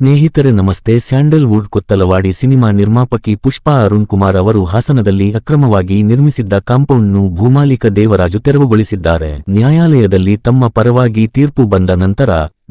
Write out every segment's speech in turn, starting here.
ಸ್ನೇಹಿತರೆ ನಮಸ್ತೆ. Sandalwood Kothalavadi cinema ನಿರ್ಮಾಪಕಿ ಪುಷ್ಪಾ ಅರುಣ್ ಕುಮಾರ್ ಅವರು ಹಾಸನದಲ್ಲಿ ಅಕ್ರಮವಾಗಿ ನಿರ್ಮಿಸಿದ್ದ ಕಾಂಪೌಂಡ್ನು ಭೂಮಾಲಿಕ ದೇವರಾಜು ತೆರವುಗೊಳಿಸಿದ್ದಾರೆ. ನ್ಯಾಯಾಲಯದಲ್ಲಿ ತಮ್ಮ ಪರವಾಗಿ ತೀರ್ಪು ಬಂದ ನಂತರ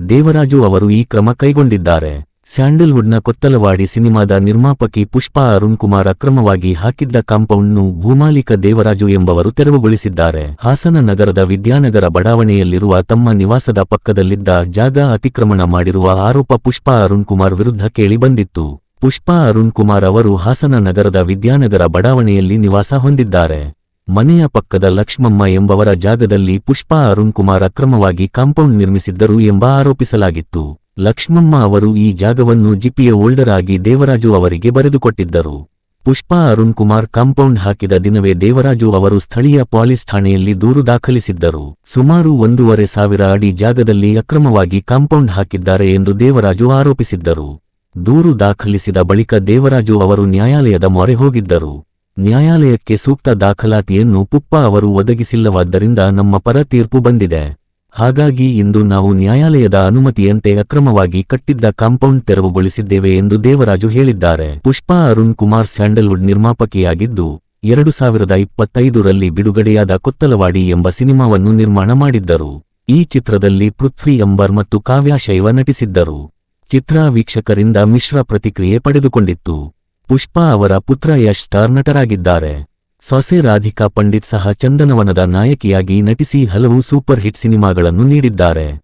ದೇವರಾಜು ಅವರು ಈ ಕ್ರಮ ಕೈಗೊಂಡಿದ್ದಾರೆ. ಸ್ಯಾಂಡಲ್ವುಡ್ನ ಕೊತ್ತಲವಾಡಿ ಸಿನಿಮಾದ ನಿರ್ಮಾಪಕಿ ಪುಷ್ಪಾ ಅರುಣ್ ಕುಮಾರ್ ಅಕ್ರಮವಾಗಿ ಹಾಕಿದ್ದ ಕಾಂಪೌಂಡ್ನು ಭೂಮಾಲಿಕ ದೇವರಾಜು ಎಂಬವರು ತೆರವುಗೊಳಿಸಿದ್ದಾರೆ. ಹಾಸನ ನಗರದ ವಿದ್ಯಾನಗರ ಬಡಾವಣೆಯಲ್ಲಿರುವ ತಮ್ಮ ನಿವಾಸದ ಪಕ್ಕದಲ್ಲಿದ್ದ ಜಾಗ ಅತಿಕ್ರಮಣ ಮಾಡಿರುವ ಆರೋಪ ಪುಷ್ಪಾ ಅರುಣ್ ಕುಮಾರ್ ವಿರುದ್ಧ ಕೇಳಿ ಬಂದಿತ್ತು. ಪುಷ್ಪಾ ಅರುಣ್ ಕುಮಾರ್ ಅವರು ಹಾಸನ ನಗರದ ವಿದ್ಯಾನಗರ ಬಡಾವಣೆಯಲ್ಲಿ ನಿವಾಸ ಹೊಂದಿದ್ದಾರೆ. ಮನೆಯ ಪಕ್ಕದ ಲಕ್ಷ್ಮಮ್ಮ ಎಂಬವರ ಜಾಗದಲ್ಲಿ ಪುಷ್ಪಾ ಅರುಣ್ ಕುಮಾರ್ ಅಕ್ರಮವಾಗಿ ಕಾಂಪೌಂಡ್ ನಿರ್ಮಿಸಿದ್ದರು ಎಂಬ ಆರೋಪಿಸಲಾಗಿತ್ತು. ಲಕ್ಷ್ಮಮ್ಮ ಅವರು ಈ ಜಾಗವನ್ನು ಜಿಪಿಯ ಓಲ್ಡರ್ ಆಗಿ ದೇವರಾಜು ಅವರಿಗೆ ಬರೆದುಕೊಟ್ಟಿದ್ದರು. ಪುಷ್ಪಾ ಅರುಣ್ ಕುಮಾರ್ ಕಾಂಪೌಂಡ್ ಹಾಕಿದ ದಿನವೇ ದೇವರಾಜು ಅವರು ಸ್ಥಳೀಯ ಪೊಲೀಸ್ ಠಾಣೆಯಲ್ಲಿ ದೂರು ದಾಖಲಿಸಿದ್ದರು. ಸುಮಾರು ಒಂದೂವರೆ ಸಾವಿರ ಅಡಿ ಜಾಗದಲ್ಲಿ ಅಕ್ರಮವಾಗಿ ಕಾಂಪೌಂಡ್ ಹಾಕಿದ್ದಾರೆ ಎಂದು ದೇವರಾಜು ಆರೋಪಿಸಿದ್ದರು. ದೂರು ದಾಖಲಿಸಿದ ಬಳಿಕ ದೇವರಾಜು ಅವರು ನ್ಯಾಯಾಲಯದ ಮೊರೆ ಹೋಗಿದ್ದರು. ನ್ಯಾಯಾಲಯಕ್ಕೆ ಸೂಕ್ತ ದಾಖಲಾತಿಯನ್ನು ಪುಪ್ಪ ಅವರು ಒದಗಿಸಿಲ್ಲವಾದ್ದರಿಂದ ನಮ್ಮ ಪರ ತೀರ್ಪು ಬಂದಿದೆ. ಹಾಗಾಗಿ ಇಂದು ನಾವು ನ್ಯಾಯಾಲಯದ ಅನುಮತಿಯಂತೆ ಅಕ್ರಮವಾಗಿ ಕಟ್ಟಿದ್ದ ಕಾಂಪೌಂಡ್ ತೆರವುಗೊಳಿಸಿದ್ದೇವೆ ಎಂದು ದೇವರಾಜು ಹೇಳಿದ್ದಾರೆ. ಪುಷ್ಪಾ ಅರುಣ್ ಕುಮಾರ್ ಸ್ಯಾಂಡಲ್ವುಡ್ ನಿರ್ಮಾಪಕಿಯಾಗಿದ್ದು, ಎರಡು ಸಾವಿರದ ಇಪ್ಪತ್ತೈದರಲ್ಲಿ ಬಿಡುಗಡೆಯಾದ ಕೊತ್ತಲವಾಡಿ ಎಂಬ ಸಿನಿಮಾವನ್ನು ನಿರ್ಮಾಣ ಮಾಡಿದ್ದರು. ಈ ಚಿತ್ರದಲ್ಲಿ ಪೃಥ್ವಿ ಅಂಬರ್ ಮತ್ತು ಕಾವ್ಯಾಶೈವ ನಟಿಸಿದ್ದರು. ಚಿತ್ರ ವೀಕ್ಷಕರಿಂದ ಮಿಶ್ರ ಪ್ರತಿಕ್ರಿಯೆ ಪಡೆದುಕೊಂಡಿತ್ತು. ಪುಷ್ಪಾ ಅವರ ಪುತ್ರ ಯಶ್ ಸ್ಟಾರ್ ನಟರಾಗಿದ್ದಾರೆ. ಸೊಸೆ ರಾಧಿಕಾ ಪಂಡಿತ್ ಸಹ ಚಂದನವನದ ನಾಯಕಿಯಾಗಿ ನಟಿಸಿ ಹಲವು ಸೂಪರ್ ಹಿಟ್ ಸಿನಿಮಾಗಳನ್ನು ನೀಡಿದ್ದಾರೆ.